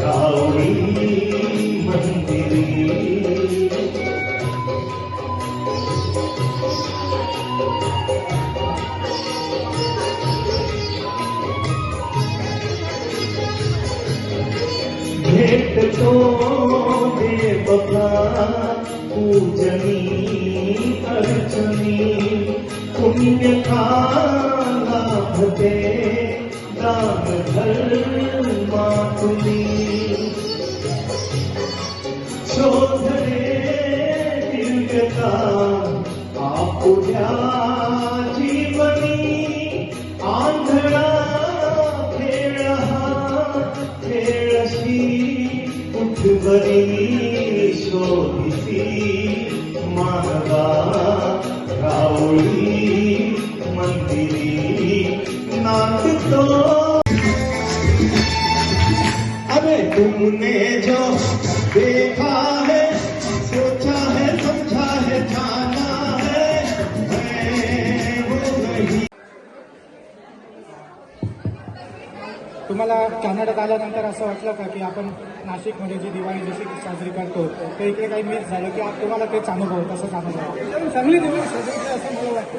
गावडी मंदिरी भेटतो दे बघा पूजनी अर्चनी पुण्य लाभते दान धर्मा तुम्ही शोधरे दिव्यता आपुल्या जीवनी आंधळा खेळ हा खेळशी उठवरी शोधिती मानवा रावळी देखा है सोचा है समझा है जाना है मैं वो नहीं तुम्हाला कॅनडात आल्यानंतर असं वाटलं का की आपण नाशिकमध्ये जी दिवाळी जशी साजरी करतो ते इकडे काही मिस झालं की आप- तुम्हाला तेच अनुभव तसंच अनुभव? चांगली दिवस साजरी केली असं मला वाटतं.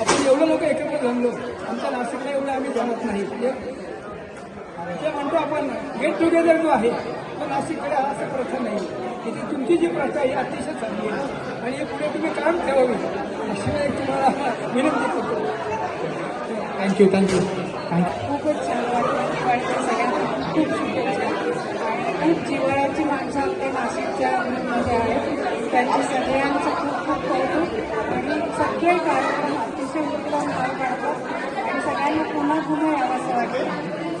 आपण एवढं लोक एकत्र जमलो आमच्या नाशिकला एवढं आम्ही जमत नाही. जे म्हणतो आपण गेट टुगेदर जो आहे तो नाशिककडे हा असं प्रथा नाही. की ती तुमची जी प्रथा ही अतिशय चांगली आहे. आणि हे पुढे तुम्ही कायम ठेवावी. अशी एक तुम्हाला विनंती करतो. थँक्यू थँक्यू खूपच छान वाटलं. दिवाळीच्या सगळ्यांना. खूप शुभेच्छा आणि खूप जिव्हाळ्याची माणसं आपल्या नाशिकच्या मध्ये आहेत. त्यांचे सगळ्यांचं खूप खूप कौतुक. आणि सगळे कार्यक्रम अतिशय उत्तम पार पाडतात. आणि सगळ्यांना पुन्हा पुन्हा यावं असं वाटतं.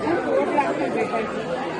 खूप गोड लागतं भेटायचं.